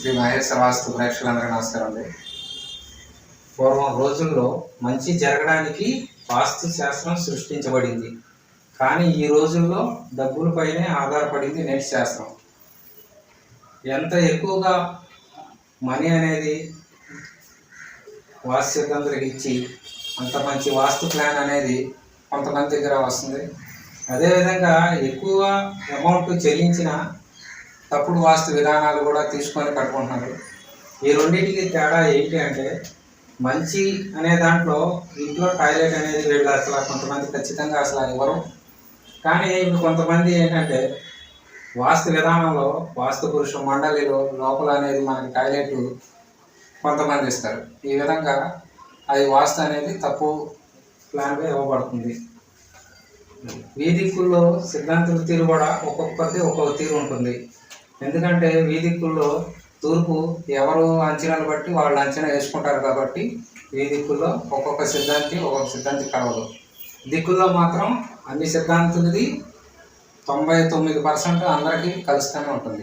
శ్రీ మహేశ్వర వాస్తు ప్రేక్షకులందరికీ నమస్కారం అండి. పూర్వం రోజుల్లో మంచి జరగడానికి వాస్తు శాస్త్రం సృష్టించబడింది. కానీ ఈ రోజుల్లో డబ్బులపైనే ఆధారపడింది నేటి శాస్త్రం. ఎంత ఎక్కువగా మనీ అనేది వాస్తు ఇచ్చి అంత మంచి వాస్తు ప్లాన్ అనేది కొంతమంది దగ్గర వస్తుంది. అదేవిధంగా ఎక్కువ అమౌంట్ చెల్లించిన తప్పుడు వాస్తు విధానాలు కూడా తీసుకొని కట్టుకుంటున్నారు ఈ రెండింటికి తేడా ఏంటి అంటే మంచి అనే దాంట్లో ఇంట్లో టాయిలెట్ అనేది వీళ్ళు అసలు కొంతమంది ఖచ్చితంగా అసలు ఇవ్వరు. కానీ ఇప్పుడు కొంతమంది ఏంటంటే వాస్తు విధానంలో వాస్తు పురుష మండలిలో లోపల అనేది మనకి టాయిలెట్ కొంతమంది ఇస్తారు. ఈ విధంగా అది వాస్తు అనేది తప్పు ప్లాన్గా ఇవ్వబడుతుంది. వీధికుల్లో సిద్ధాంతుల తీరు కూడా ఒక్కొక్కరిది ఒక్కొక్క తీరు ఉంటుంది. ఎందుకంటే వీధిక్కుల్లో తూర్పు ఎవరు అంచనాలు బట్టి వాళ్ళు అంచనా వేసుకుంటారు కాబట్టి ఈ దిక్కుల్లో ఒక్కొక్క సిద్ధాంతి ఒక్కొక్క సిద్ధాంతి కలవదు. దిక్కుల్లో మాత్రం అన్ని సిద్ధాంతులది తొంభై తొమ్మిది పర్సెంట్ అందరికీ కలుస్తూనే ఉంటుంది.